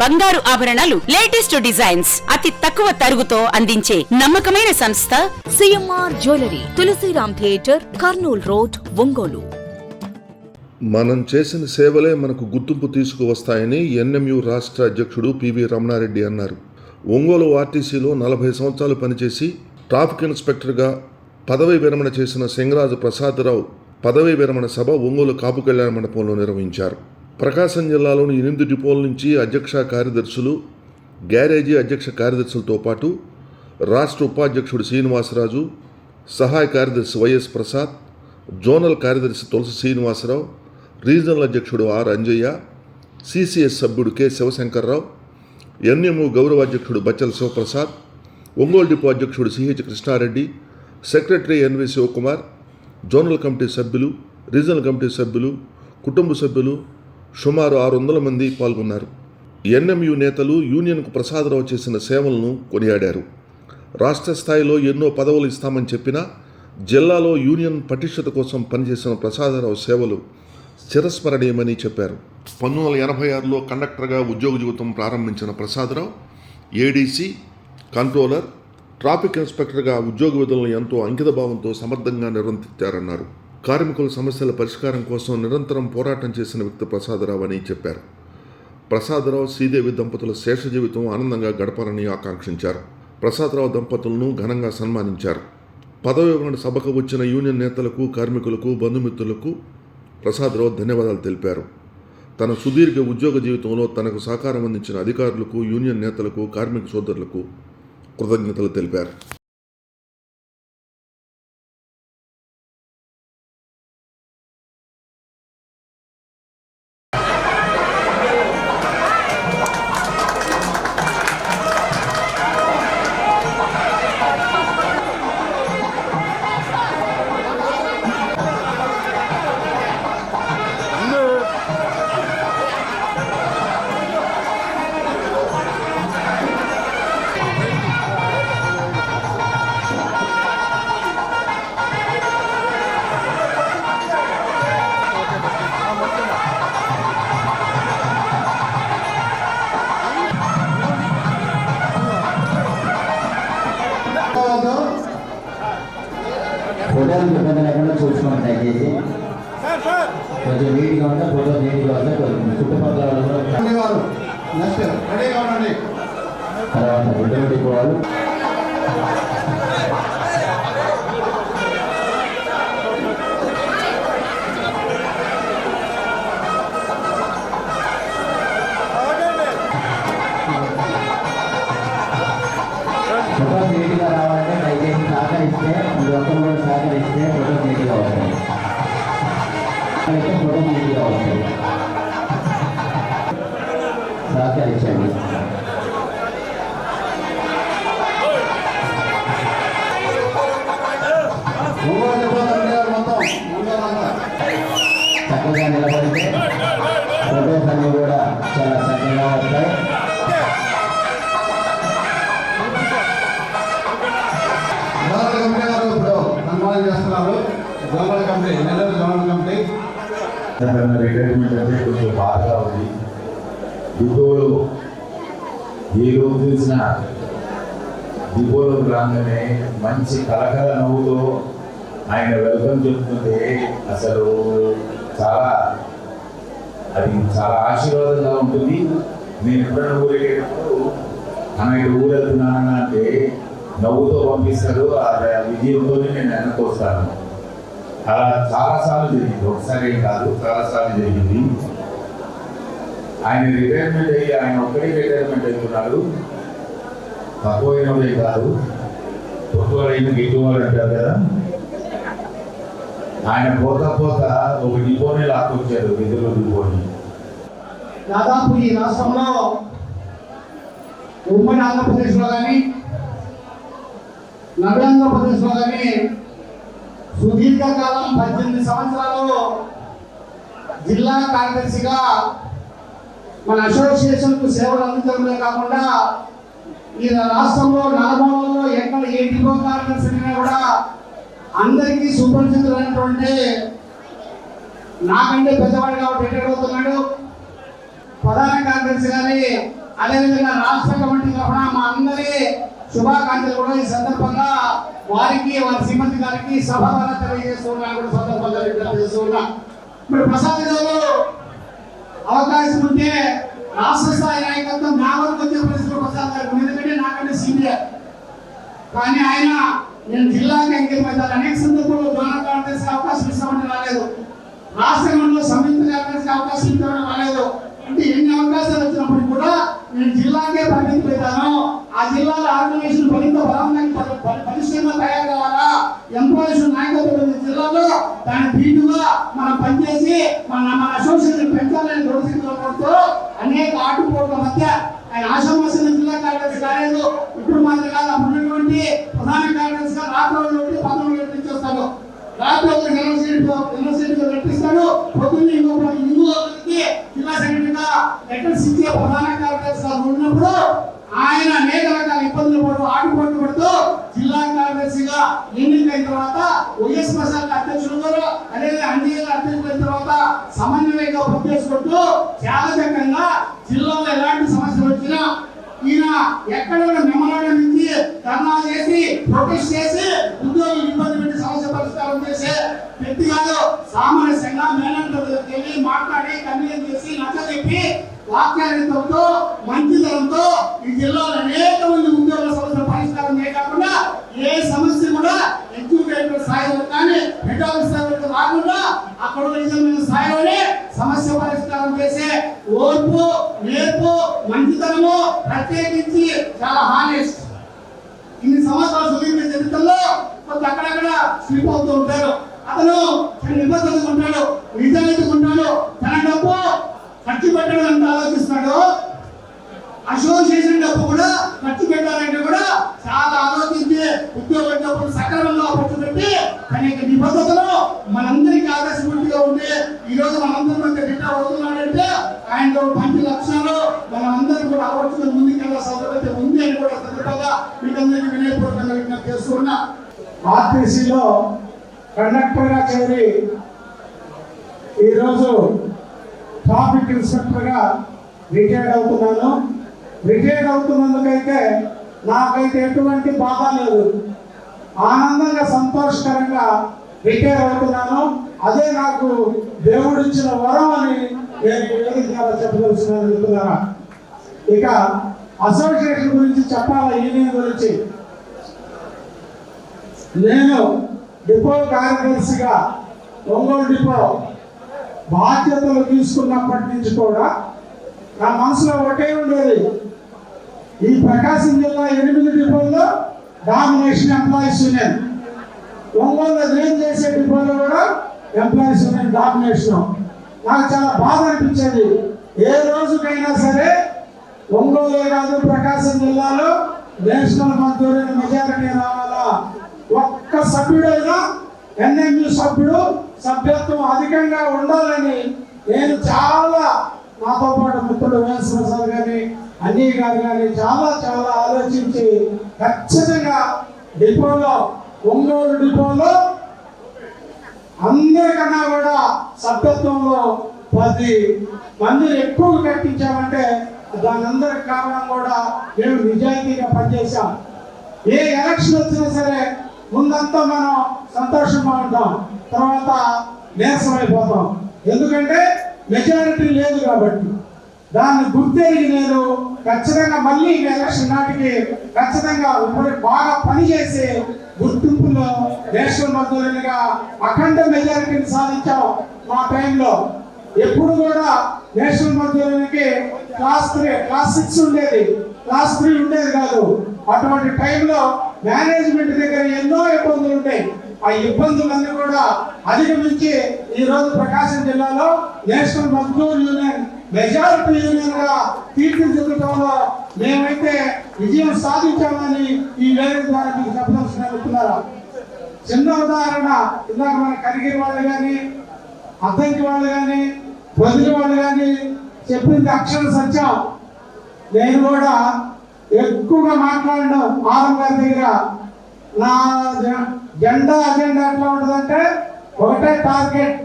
బంగారు ఆభరణాలు latest designs. అతి తక్కువ తరుగుతో అందించే నమ్మకమైన సంస్థ CMR jewellery Tulasiram theatre Kurnool road Ongole. మనం చేసిన సేవలే మనకు గుర్తింపు తీసుకువస్తాయని ఎన్ఎంయు రాష్ట్ర అధ్యక్షుడు పివి రమణారెడ్డి అన్నారు. ఒంగోలు ఆర్టీసీలో నలభై సంవత్సరాలు పనిచేసి ట్రాఫిక్ ఇన్స్పెక్టర్గా పదవీ విరమణ చేసిన సింగరాజు ప్రసాదరావు పదవీ విరమణ సభ ఒంగోలు కాపు కళ్యాణ మండపంలో నిర్వహించారు. ప్రకాశం జిల్లాలోని ఎనిమిది డిపోల నుంచి అధ్యక్ష కార్యదర్శులు గ్యారేజీ అధ్యక్ష కార్యదర్శులతో పాటు రాష్ట్ర ఉపాధ్యక్షుడు శ్రీనివాసరాజు సహాయ కార్యదర్శి వైఎస్ ప్రసాద్ జోనల్ కార్యదర్శి తులసి శ్రీనివాసరావు రీజనల్ అధ్యక్షుడు ఆర్ అంజయ్య సిసిఎస్ సభ్యుడు కె శివశంకర్రావు ఎన్ఎంఓ గౌరవ అధ్యక్షుడు బచ్చల శివప్రసాద్ ఒంగోలు డిపో అధ్యక్షుడు CH Krishnareddy secretary NV Sivakumar zonal committee సభ్యులు రీజనల్ కమిటీ సభ్యులు కుటుంబ సభ్యులు సుమారు ఆరు వందల మంది పాల్గొన్నారు. ఎన్ఎంయు నేతలు యూనియన్కు ప్రసాదరావు చేసిన సేవలను కొనియాడారు. రాష్ట్ర స్థాయిలో ఎన్నో పదవులు ఇస్తామని చెప్పినా జిల్లాలో యూనియన్ పటిష్టత కోసం పనిచేసిన ప్రసాదరావు సేవలు చిరస్మరణీయమని చెప్పారు. పంతొమ్మిది వందల ఎనభై ఆరులో కండక్టర్గా ఉద్యోగ జీవితం ప్రారంభించిన ప్రసాదరావు ఏడీసీ కంట్రోలర్ ట్రాఫిక్ ఇన్స్పెక్టర్గా ఉద్యోగ విధులను ఎంతో అంకితభావంతో సమర్థంగా నిర్వర్తించారన్నారు. కార్మికుల సమస్యల పరిష్కారం కోసం నిరంతరం పోరాటం చేసిన వ్యక్తి ప్రసాదరావు అని చెప్పారు. ప్రసాదరావు శ్రీదేవి దంపతుల శేష జీవితం ఆనందంగా గడపాలని ఆకాంక్షించారు. ప్రసాదరావు దంపతులను ఘనంగా సన్మానించారు. పదవి వివరణ సభకు వచ్చిన యూనియన్ నేతలకు కార్మికులకు బంధుమిత్రులకు ప్రసాదరావు ధన్యవాదాలు తెలిపారు. తన సుదీర్ఘ ఉద్యోగ జీవితంలో తనకు సహకారం అందించిన అధికారులకు యూనియన్ నేతలకు కార్మిక సోదరులకు కృతజ్ఞతలు తెలిపారు. కొంచెం నీట్గా ఉంటే ఫోటో నీట్గా ఉంటే కొంచెం చుట్టుపక్కల నెక్స్ట్ రెడీగా ఉండండి. తర్వాత ఎటువంటి వాళ్ళు ఫోటో నీట్గా రావాలంటే దయచేసి సహకరిస్తే మీరు ఒక్కరు కూడా సహకరిస్తే ఫోటో నీట్గా వస్తుంది. అయితే ఫోటో నీట్గా వస్తుంది సహకరించండి చక్కగా నిలబడితే ఫోటోస్ అన్ని కూడా చాలా చక్కగా వస్తాయి ఇప్పుడు చేస్తున్నారు. Zonal committee Nellore zonal committee retirement అంటే కొంచెం బాధగా ఉంది. డిపోలో ఏ రోజు చూసినా డిపోలోకి రాగానే మంచి కలకల నవ్వుతో ఆయన వెల్కమ్ చెప్తుంటే అసలు చాలా అది చాలా ఆశీర్వాదంగా ఉంటుంది. నేను ఎప్పుడైనా ఊరేగేటప్పుడు అన్న ఇటు ఊరు అంటే నవ్వుతో పంపిస్తాడు ఆ విజయంతోనే నేను వెనక్కి వస్తాను. అలా చాలాసార్లు జరిగింది. ఒకసారి ఏం కాదు చాలాసార్లు జరిగింది. ఆయన రిటైర్మెంట్ అయ్యి ఆయన ఒక్కడే రిటైర్మెంట్ అవుతున్నాడు తక్కువైనదే కాదు. తక్కువ అయిన గిట్టువాడు అంటారు కదా. ఆయన పోత పోతా ఒక డిపోని లాక్కొచ్చారు విధులు డిపోని దాదాపు ఈ రాష్ట్రంలో ఉమ్మడి ఆంధ్రప్రదేశ్లో కానీ నవ్య ఆంధ్రప్రదేశ్లో కానీ సుదీర్ఘకాలం పద్దెనిమిది సంవత్సరాలు జిల్లా కార్యదర్శిగా మన అసోసియేషన్కు సేవలు అందించడమే కాకుండా ఈ రాష్ట్రంలో నలభావంలో ఎక్కడ ఏ డిపో కార్యదర్శి కూడా అందరికీ సుపరిచితులైనటువంటి నాకంటే పెద్దవాడు కాబట్టి రిటైర్ అవుతున్నాడు? ప్రధాన కార్యదర్శి గారి అదేవిధంగా రాష్ట్ర కమిటీ తరఫున మా అందరి శుభాకాంక్షలు కూడా ఈ సందర్భంగా వారికి వారి శ్రీమతి గారికి సభ ద్వారా తెలియజేస్తున్నా కూడా సందర్భంగా తెలియజేస్తున్నా ఇప్పుడు ప్రసాద్ గారు అవకాశం ఉంటే రాష్ట్ర స్థాయి నాయకత్వం నా వరకు వచ్చే పరిస్థితులు ప్రసాద్ గారు ఎందుకంటే నాకంటే సీనియర్. కానీ ఆయన నేను జిల్లాకి అంకితమవుతాను అనేక సందర్భంలో జోనల్ కార్యదర్శి అవకాశం ఇస్తామని రాలేదు. రాష్ట్రంలో సంయుక్త కార్యదర్శి అవకాశం ఇస్తామని రాలేదు. అంటే ఎన్ని అవకాశాలు వచ్చినప్పుడు కూడా నేను జిల్లాకే పరిమితి పెట్టాను ఆ జిల్లాలో ఆర్గనైజేషన్ మరింత బలంగా ప- పరిశ్రమ తయారు కావాలా ఎంప్లాయీస్ నాయకత్వం జిల్లాలో దాని దీటుగా మనం పనిచేసి మన మన అసోసియేషన్ పెంచాలని దృఢశక్తితో అనేక ఆటుపోట్ల మధ్య ఆయన ఆశామాసిన జిల్లా కార్యదర్శి కాలేదు ఇప్పుడు మాత్రం కాదు అప్పుడున్నటువంటి ప్రధాన కార్యదర్శిగా రాత్రి నుండి పంతొమ్మిది నుండి చేస్తాడు రాత్రి ఒక యూనివర్సిటీ యూనివర్సిటీలో నడిపిస్తాడు. పొద్దున్న ఇంకో ఇందులోకి జిల్లా సెక్రటరీగా లెటర్స్ ఇచ్చే ప్రధాన కార్యదర్శిగా ఉన్నప్పుడు ఆయన అనేక రకాల ఇబ్బందులు పడుతూ ఆటుపోటు పడుతూ జిల్లా కార్యదర్శిగా ఎన్నికైన తర్వాత వైఎస్ ప్రసాద్ అధ్యక్షులు అదే అన్ని అధ్యక్షులైన అయిన తర్వాత సమన్వయంగా పనిచేసుకుంటూ చాలా జిల్లాలో ఎలాంటి సమస్యలు వచ్చినా ఈయన ఎక్కడ మెమరాండం ఇచ్చి ధర్నా చేసి ప్రొటెస్ట్ చేసి ఉద్యోగులు ఇబ్బంది పెట్టి సమస్య పరిష్కారం చేసే వ్యక్తి కాదు. సామరస్యంగా మేనంతో వెళ్ళి మాట్లాడి కన్వీన్ చేసి నచ్చ చెప్పి వాక్యాలతో మంచితనంతో అక్కడ స్థాయిలోనే సమస్య పరిష్కారం చేసే ఓర్పు నేర్పు మంచితనము ప్రత్యేకించి చాలా హానెస్ట్. ఇన్ని సంవత్సరాలు సుదీర్ఘ చరిత్రలో కొంత అక్కడక్కడ స్లిప్ అవుతూ ఉంటారు అతను తన నిబద్ధతగా ఉంటాడు నిజాయితీగా ఉంటాడు. తన డబ్బు ఖర్చు పెట్టడం ఎంత ఆలోచిస్తాడో అసోసియేషన్ డబ్బు కూడా ఖర్చు పెట్టాలంటే కూడా చాలా ఆలోచించి ఉద్యోగం డబ్బులు సకాలంలో ఖర్చు పెట్టి తన నిబద్ధతలో మనందరికీ ఆదర్శపూర్తిగా ఉండి ఈ రోజు మనందరం రిటైర్ అవుతున్నాడంటే ఆయనలో మంచి లక్షణాలు మనందరం కూడా అలవర్చుకుని ముందుకెళ్ళ సౌకర్యత ఉంది అని కూడా సందర్భంగా మీకందరికీ వినయపూర్వకంగా విజ్ఞప్తి చేస్తున్నా ఆర్టీసీలో కండక్టర్గా చేరి ఈరోజు ట్రాఫిక్ ఇన్స్పెక్టర్గా రిటైర్డ్ అవుతున్నాను. రిటైర్డ్ అవుతున్నందుకైతే నాకైతే ఎటువంటి బాధ లేదు. ఆనందంగా సంతోషకరంగా రిటైర్ అవుతున్నాను అదే నాకు దేవుడిచ్చిన వరం అని నేను ఈ ద్వారా చెప్పదలుచున్నాను చెప్తున్నారా ఇక అసోసియేషన్ గురించి చెప్పాలా యూనియన్ గురించి? నేను డిపో కార్యదర్శిగా ఒంగోలు డిపో బాధ్యతలు తీసుకున్నప్పటి నుంచి కూడా నా మనసులో ఒకటే ఉండేది. ఈ ప్రకాశం జిల్లా ఎనిమిది డిపోల్లో డామినేషన్ ఎంప్లాయీస్ యూనియన్. ఒంగోలు నేను చేసే డిపోలో కూడా ఎంప్లాయీస్ యూనియన్ డామినేషన్. నాకు చాలా బాధ అనిపించేది. ఏ రోజుకైనా సరే ఒంగోలు కాదు ప్రకాశం జిల్లాలో నేషనల్ మద్దతు మెజారిటీ రావాలా? ఒక్క సభ్యుడైనా ఎన్ఎంయు సభ్యుడు సభ్యత్వం అధికంగా ఉండాలని నేను చాలా నాతో పాటు మిత్రుడు వేసిన సార్ కానీ అన్నీ కాదు కానీ చాలా చాలా ఆలోచించి ఖచ్చితంగా డిపోలో ఒంగోలు డిపోలో అందరికన్నా కూడా సభ్యత్వంలో పది మందిని ఎక్కువ కట్టించామంటే దాని అందరికి కారణం కూడా మేము నిజాయితీగా పనిచేశాం. ఏ ఎలక్షన్ వచ్చినా సరే ముందంతా మనం సంతోషంగా ఉంటాం. తర్వాత నీరసం అయిపోతాం. ఎందుకంటే మెజారిటీ లేదు కాబట్టి. దాన్ని గుర్తెరిగి నేను ఖచ్చితంగా మళ్ళీ ఎలక్షన్ నాటికి ఖచ్చితంగా ఇప్పుడు బాగా పనిచేసి గుర్తింపులో నేషనల్ మద్దతులుగా అఖండ మెజారిటీని సాధించాం మా టైంలో. ఎప్పుడు కూడా నేషనల్ మద్దతులకి క్లాస్ త్రీ క్లాస్ సిక్స్ ఉండేది. క్లాస్ త్రీ ఉండేది కాదు. అటువంటి టైంలో మేనేజ్మెంట్ దగ్గర ఎన్నో ఇబ్బందులు ఉంటాయి ఆ ఇబ్బందులన్నీ కూడా అధిగమించి ఈ రోజు ప్రకాశం జిల్లాలో నేషనల్ మజ్దూర్ యూనియన్ మెజారిటీ యూనియన్గా తీర్చిదిద్దడంలో మేమైతే విజయం సాధించామని ఈ వేదిక ద్వారా మీకు చెప్పదలుచుకున్నారా చిన్న ఉదాహరణ ఇందాక మన కరిగిరి వాళ్ళు కానీ అద్దంకి వాళ్ళు కానీ వదిలి వాళ్ళు కానీ చెప్పింది అక్షర సత్యం. నేను కూడా ఎక్కువగా మాట్లాడడం ఆరం గారి దగ్గర. నా జెండా అజెండా ఎట్లా ఉంటుందంటే ఒకటే టార్గెట్.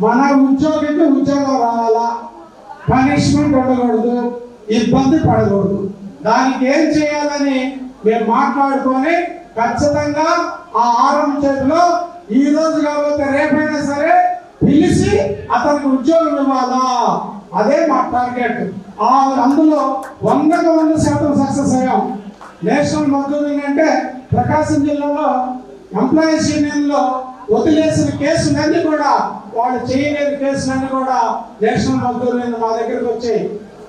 మన ఉద్యోగికి ఉద్యోగం రావాలా. పనిష్మెంట్ ఉండకూడదు ఇబ్బంది పడకూడదు. దానికి ఏం చేయాలని మేము మాట్లాడుకొని ఖచ్చితంగా ఆ ఆరం చేతిలో ఈ రోజు కాకపోతే రేపైనా సరే పిలిచి అతనికి ఉద్యోగం ఇవ్వాలా? అదే మా టార్గెట్. ఆ అందులో వందకు వంద శాతం సక్సెస్ అయ్యాం. నేషనల్ మద్దతు అంటే ప్రకాశం జిల్లాలో ఎంప్లాయీస్ యూనియన్లో వదిలేసిన కేసులన్నీ కూడా వాళ్ళు చేయలేని కేసులన్నీ కూడా నేషనల్ మద్దతు మా దగ్గరకు వచ్చాయి.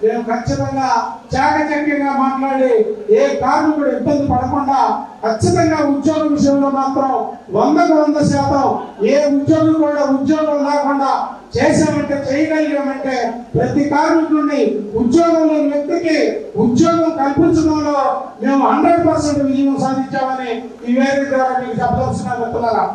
మేము ఖచ్చితంగా చాకచక్యంగా మాట్లాడి ఏ కార్మికుడు ఇబ్బంది పడకుండా ఖచ్చితంగా ఉద్యోగ విషయంలో మాత్రం వందకు వంద శాతం ఏ ఉద్యోగం కూడా ఉద్యోగం లేకుండా చేసామంటే చేయగలిగామంటే ప్రతి కార్మికుడిని ఉద్యోగం లేని వ్యక్తికి ఉద్యోగం కల్పించడంలో మేము హండ్రెడ్ పర్సెంట్ విజయం సాధించామని ఈ వేదిక ద్వారా మీకు చెప్పదలుచుకున్నా మిత్రులారా